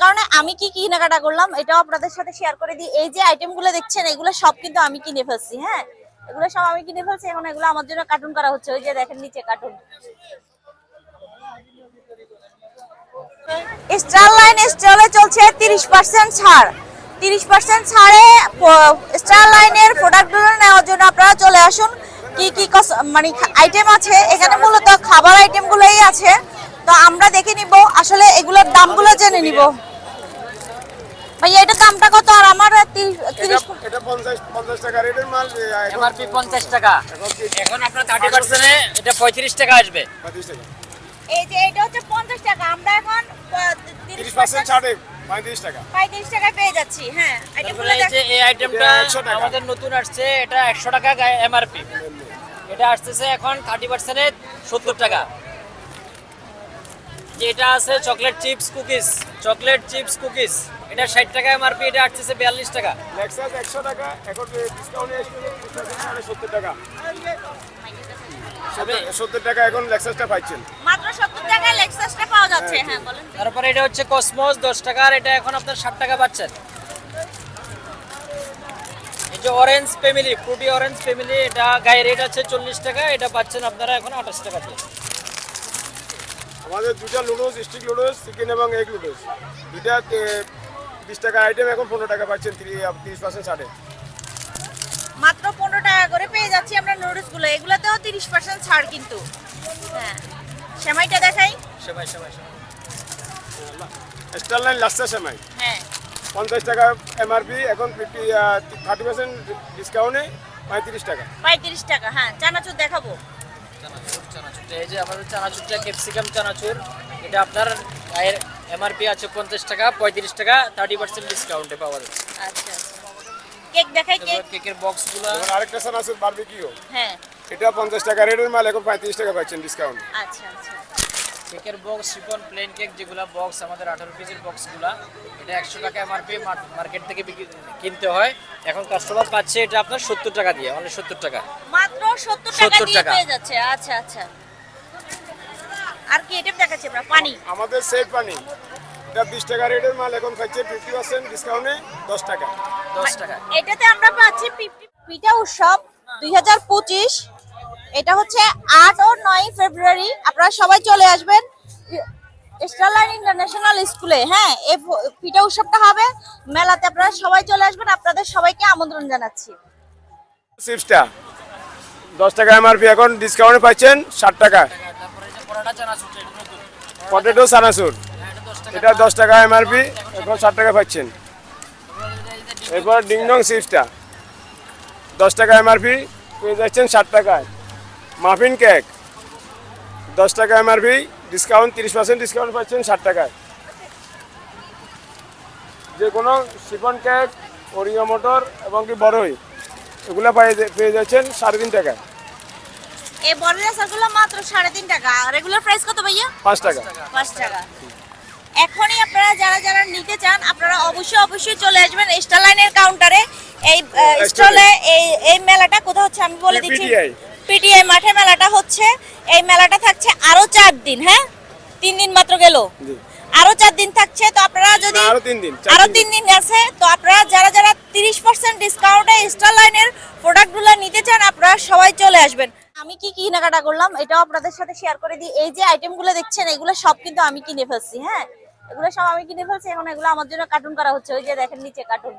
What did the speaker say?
কারণে আমি কি কেনাকাটা করলাম, এটাও আপনাদের সাথে শেয়ার করে দিই। এই যে আইটেমগুলো দেখছেন, এগুলো সব কিন্তু আমি কিনে ফেলছি হ্যাঁ? এগুলো সব আমি কিনে ফেলছি, এখন এগুলো আমার জন্য কার্টুন করা হচ্ছে, ওই যে দেখেন নিচে কার্টুন স্টার লাইন স্টলে চলছে তিরিশ পার্সেন্ট ছাড়। তিরিশ পার্সেন্ট ছাড়ে স্টার লাইনের প্রোডাক্টগুলো নেওয়ার জন্য আপনারা চলে আসুন। কি কি মানে আইটেম আছে, এখানে মূলত খাবার আইটেমগুলোই আছে। তো আমরা দেখে নিব আসলে এগুলোর দামগুলো জেনে নিব। ভাইয়া এটা দামটা কত? আর আমার এটা পঞ্চাশ পঞ্চাশ টাকা। রেটের মাল এমআরপি পঞ্চাশ টাকা। এখন আপনার থার্টি পার্সেন্টে এটা পঁয়ত্রিশ টাকা আসবে। পঁয়ত্রিশ টাকা। এই যে এটা হচ্ছে পঞ্চাশ টাকা। আমরা এখন ছাড়ে টাকা। পঁয়ত্রিশ টাকায় পেয়ে যাচ্ছি হ্যাঁ। আইটেমগুলো এই যে এই আইটেমটা এটা 100 টাকা। আমাদের নতুন আসছে এটা একশো টাকা এমআরপি এটা আসতেছে এখন থার্টি পার্সেন্টে সত্তর টাকা। যে এটা আছে chocolate chips cookies chocolate chips cookies এটা ষাট টাকা এমআরপি এটা আসতেছে বিয়াল্লিশ টাকা। লেক্সাস একশো টাকা এখন ডিসকাউন্টে সাড়ে সত্তর টাকা। সত্তর- সত্তর টাকা এখন লেক্সাসটা পাচ্ছেন মাত্র সত্তর টাকায় লেক্সাসটা পাওয়া যাচ্ছে হ্যাঁ বলেন তারপরে এটা হচ্ছে কসমোস দশ টাকার এটা এখন আপনার ষাট টাকা পাচ্ছেন। এই যে orange family Frooti orange family এটা গায়ে রেট আছে চল্লিশ টাকা এটা পাচ্ছেন আপনারা এখন আঠাশ টাকা দিয়ে। আমাদের দুটা লুডোস স্টিক লুডোস চিকেন এবং এগ লুডোস দুটা বিশ টাকা আইটেম এখন পনেরো টাকা পাচ্ছেন তিরিশ পার্সেন্ট ছাড়ে। মাত্র পনেরো টাকা করে পেয়ে যাচ্ছি আমরা নুডলসগুলো। এগুলোতেও তিরিশ পার্সেন্ট ছাড় কিন্তু। হ্যাঁ। সেমাইটা দেখাই। সবাই সবাই সবাই স্টার লাইন লাস্টার সময় হ্যাঁ। পঞ্চাশ টাকা এমআরপি এখন ফিফটি থার্টি পার্সেন্ট ডিসকাউন্টে পঁয়ত্রিশ টাকা। পঁয়ত্রিশ টাকা হ্যাঁ। চানাচুর দেখাবো। চানাচুর। চানাচুর এই যে আমাদের চানাচুরটা ক্যাপসিকাম চানাচুর এটা আপনার গায়ের এমআরপি আছে পঞ্চাশ টাকা পঁয়ত্রিশ টাকা থার্টি পার্সেন্ট ডিসকাউন্টে পাওয়া যাচ্ছে। আচ্ছা আচ্ছা। কেক দেখাই কেক। কেকের বক্সগুলো আরেকটা চানাচুর আছে বারবিকিও হ্যাঁ। এটা পঞ্চাশ টাকা রেটের মাল এখন পঁয়ত্রিশ টাকা পাচ্ছেন ডিসকাউন্ট আচ্ছা আচ্ছা। কেকের বক্স শিফন প্লেন কেক যেগুলো বক্স আমাদের আঠারো পিসের বক্সগুলো এটা একশো টাকা এমআরপি মার্কেট থেকে কিনতে হয়। এখন কাস্টমার পাচ্ছে এটা আপনার সত্তর টাকা দিয়ে অনলি সত্তর টাকা। মাত্র সত্তর টাকা দিয়ে পেয়ে যাচ্ছে আচ্ছা আচ্ছা। আর কি আইটেম দেখাচ্ছি আমরা? পানি। আমাদের সেফ পানি। এটা বিশ টাকা রেটের মাল এখন খাচ্ছে ফিফটি পার্সেন্ট ডিসকাউন্টে দশ টাকা। দশ টাকা। এটাতে আমরা পাচ্ছি পিঠা উৎসব দুই এটা হচ্ছে আট ও নয় ফেব্রুয়ারি। আপনারা সবাই চলে আসবেন। স্টারলাইন ইন্টারন্যাশনাল স্কুলে হ্যাঁ এই পিঠা উৎসবটা হবে। মেলাতে আপনারা সবাই চলে আসবেন, আপনাদের সবাইকে আমন্ত্রণ জানাচ্ছি। চিপসটা দশ টাকা এমআরপি এখন ডিসকাউন্টে পাচ্ছেন ষাট টাকা। চানাচুর। পটেটো টাকা এটা দশ টাকা এমআরপি এখন ষাট টাকা পাচ্ছেন এরপর ডিংডং চিপসটা দশ টাকা এমআরপি পেয়ে যাচ্ছেন ষাট টাকায়। Muffin cake. দশ টাকা এমআরপি ডিসকাউন্ট তিরিশ পার্সেন্ট ডিসকাউন্ট পাচ্ছেন ষাট টাকায়। যে কোনো শিফন কেক ওরিও মোটর এবং কি বড়ই এগুলো পেয়ে পেয়ে যাচ্ছেন সাড়ে তিন টাকায়। এই বড় মাত্র সাড়ে তিন টাকা। রেগুলার প্রাইস কত ভাইয়া? পাঁচ টাকা। পাঁচ টাকা। এখনই আপনারা যারা যারা নিতে চান আপনারা অবশ্যই অবশ্যই চলে আসবেন কাউন্টারে এই স্টলে এই এই মেলাটা কোথাও হচ্ছে আমি বলে দিচ্ছি। পিটিআই মাঠে মেলাটা হচ্ছে। এই মেলাটা থাকছে আরও চার দিন হ্যাঁ? তিন দিন মাত্র গেল। আরও চার দিন থাকছে তো আপনারা যদি আরও তিন দিন, আরও তিন দিন আছে তো আপনারা যারা যারা তিরিশ পার্সেন্ট ডিসকাউন্টে স্টারলাইনের প্রোডাক্টগুলো নিতে চান আপনারা সবাই চলে আসবেন। আমি কি কি কেনাকাটা করলাম এটাও আপনাদের সাথে শেয়ার করে দিই। এই যে আইটেমগুলো দেখছেন এগুলো সব কিন্তু আমি কিনে ফেলছি হ্যাঁ? এগুলো সব আমি কিনে ফেলছি এখন এগুলো আমার জন্য কার্টুন করা হচ্ছে। ওই যে দেখেন নিচে কার্টুন